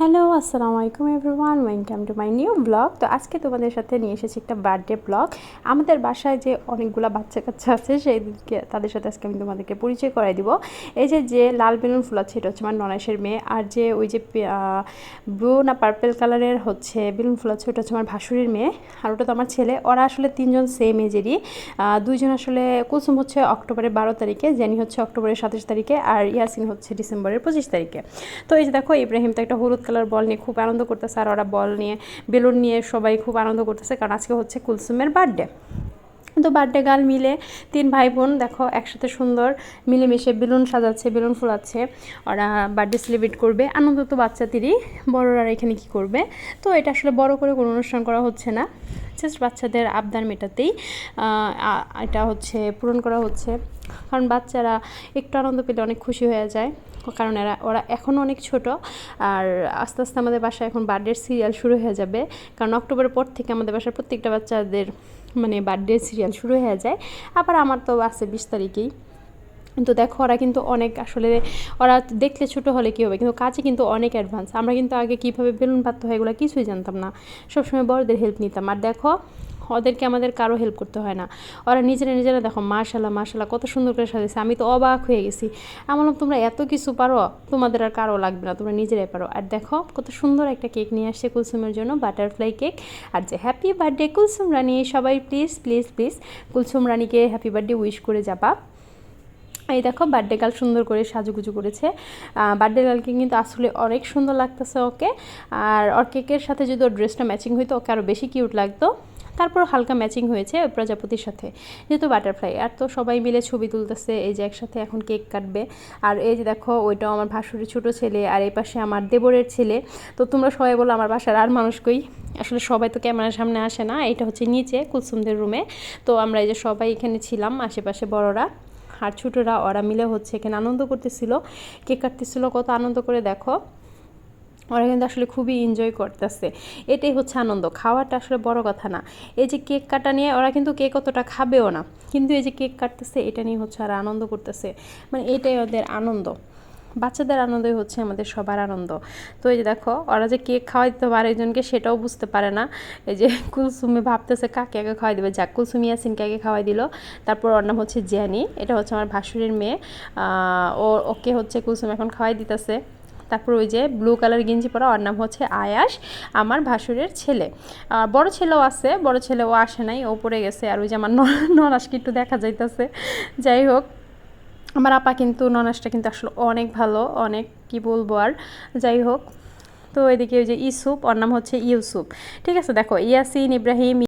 Hello, আসসালামু আলাইকুম everyone. Welcome to my new blog তো আজকে তোমাদের সাথে নিয়ে এসেছি একটা বার্থডে ব্লগ আমাদের বাসায় যে অনেকগুলো বাচ্চা কাচ্চা আছে সেই তাদের সাথে আজকে আমি তোমাদেরকে পরিচয় করাই দিব। এই যে যে লাল বেলুন ফুল আছে এটা হচ্ছে আমার ননাসের মেয়ে। আর যে ওই যে ব্লু না পার্পেল কালারের হচ্ছে বেলুন ফুল আছে ওটা হচ্ছে আমার ভাসুরির মেয়ে। আর ওটা তো আমার ছেলে। ওরা আসলে তিনজন সেম এজেরই দুইজন আসলে কুসুম হচ্ছে অক্টোবরের বারো তারিখে, জেনি হচ্ছে অক্টোবরের সাতাশ তারিখে, আর ইয়াসিন হচ্ছে ডিসেম্বরের পঁচিশ তারিখে। তো এই যে দেখো, ইব্রাহিম তো একটা হলুদ কালার বল নিয়ে খুব আনন্দ করতেছে আর ওরা বল নিয়ে, বেলুন নিয়ে সবাই খুব আনন্দ করতেছে কারণ আজকে হচ্ছে কুলসুমের বার্থডে তো বার্থডে গাল মিলে তিন ভাই বোন দেখো একসাথে সুন্দর মিলেমিশে বেলুন সাজাচ্ছে, বেলুন ফুলাচ্ছে, ওরা বার্থডে সেলিব্রেট করবে। আনন্দ তো বাচ্চাদেরই বড়রা এখানে কি করবে? তো এটা আসলে বড় করে কোনো অনুষ্ঠান করা হচ্ছে না। জাস্ট বাচ্চাদের আবদার মেটাতেই এটা হচ্ছে পূরণ করা হচ্ছে। কারণ বাচ্চারা একটু আনন্দ পেলে অনেক খুশি হয়ে যায়। কারণ এরা, ওরা এখনও অনেক ছোট। আর আস্তে আস্তে আমাদের বাসায় এখন বার্থডের সিরিয়াল শুরু হয়ে যাবে। কারণ অক্টোবরের পর থেকে আমাদের বাসার প্রত্যেকটা বাচ্চাদের মানে বার্থডে সিরিয়াল শুরু হয়ে যায়। আবার আমার তো আছে বিশ তারিখেই। তো দেখো ওরা কিন্তু অনেক আসলে, ওরা দেখলে ছোটো হলে কী হবে? কিন্তু কাজে কিন্তু অনেক অ্যাডভান্স আমরা কিন্তু আগে কীভাবে বেলুন পাততে হয় এগুলো কিছুই জানতাম না। সবসময় বড়দের হেল্প নিতাম। আর দেখো, ওদেরকে আমাদের কারও হেল্প করতে হয় না। ওরা নিজেরা নিজেরা দেখো মার্শাল্লাহ মার্শাল্লাহ কত সুন্দর করে সাজিয়েছে আমি তো অবাক হয়ে গেছি। আমার তোমরা এত কিছু পারো? তোমাদের আর কারও লাগবে না। তোমরা নিজেরাই পারো। আর দেখো, কত সুন্দর একটা কেক নিয়ে আসছে কুলসুমের জন্য বাটারফ্লাই কেক আর যে হ্যাপি বার্থডে কুলসুম রানী, সবাই প্লিজ প্লিজ প্লিজ কুলসুম রানীকে হ্যাপি বার্থডে উইশ করে যাবা। এই দেখো বার্থডে গার্ল সুন্দর করে সাজুগুজু করেছে। বার্থডে গার্লকে কিন্তু আসলে অনেক সুন্দর লাগতেছে ওকে। আর ওর কেকের সাথে যদি ওর ড্রেসটা ম্যাচিং হইতো, ওকে আরও বেশি কিউট লাগতো। তারপর হালকা ম্যাচিং হয়েছে ওই প্রজাপতির সাথে। যেহেতু বাটারফ্লাই আর তো সবাই মিলে ছবি তুলতেছে, এই যে একসাথে এখন কেক কাটবে। আর এই যে দেখো, ওইটাও আমার ভাসুরের ছোটো ছেলে, আর এই পাশে আমার দেবরের ছেলে। তো তোমরা সবাই বলো আমার বাসার আর মানুষ কই? আসলে সবাই তো ক্যামেরার সামনে আসে না, এটা হচ্ছে নিচে কুলসুমদের রুমে তো আমরা এই যে সবাই এখানে ছিলাম, আশেপাশে বড়রা। আর ছোটোরা, ওরা মিলে হচ্ছে এখানে আনন্দ করতেছিল। কেক কাটতেছিল, কত আনন্দ করে দেখো। ওরা কিন্তু আসলে খুবই এনজয় করতেছে। এটাই হচ্ছে আনন্দ, খাওয়াটা আসলে বড় কথা না। এই যে কেক কাটা নিয়ে ওরা কিন্তু কেক অতটা খাবেও না। কিন্তু এই যে কেক কাটতেছে, এটা নিয়ে হচ্ছে আর আনন্দ করতেছে। মানে এটাই ওদের আনন্দ। বাচ্চাদের আনন্দই হচ্ছে আমাদের সবার আনন্দ। তো এই যে দেখো, ওরা যে কেক খাওয়াই দিতে পারে একজনকে সেটাও বুঝতে পারে না। এই যে কুলসুমি ভাবতেছে, কাকে আগে খাওয়াই দেবে? যাক, কুলসুমি ইয়াসিনকে আগে খাওয়াই দিল। তারপর ওর নাম হচ্ছে জ্যানি এটা হচ্ছে আমার ভাসুরের মেয়ে। ও ওকে হচ্ছে কুলসুম এখন খাওয়াই দিতেছে। তারপর ওই যে ব্লু কালার গেঞ্জি পরা, ওর নাম হচ্ছে আয়াস, আমার ভাসুরের ছেলে। বড় ছেলেও আছে, বড় ছেলেও আসে নাই, ও পড়ে গেছে। আর ওই যে আমার ননাসকে একটু দেখা যাইতেছে। যাই হোক আমার আপা কিন্তু ননাসটা কিন্তু আসলে অনেক ভালো, অনেক কি বলব আর, যাই হোক। তো এদিকে ওই যে ইসুপ, ওর নাম হচ্ছে ইউসুফ ঠিক আছে, দেখো, ইয়াসিন, ইব্রাহিম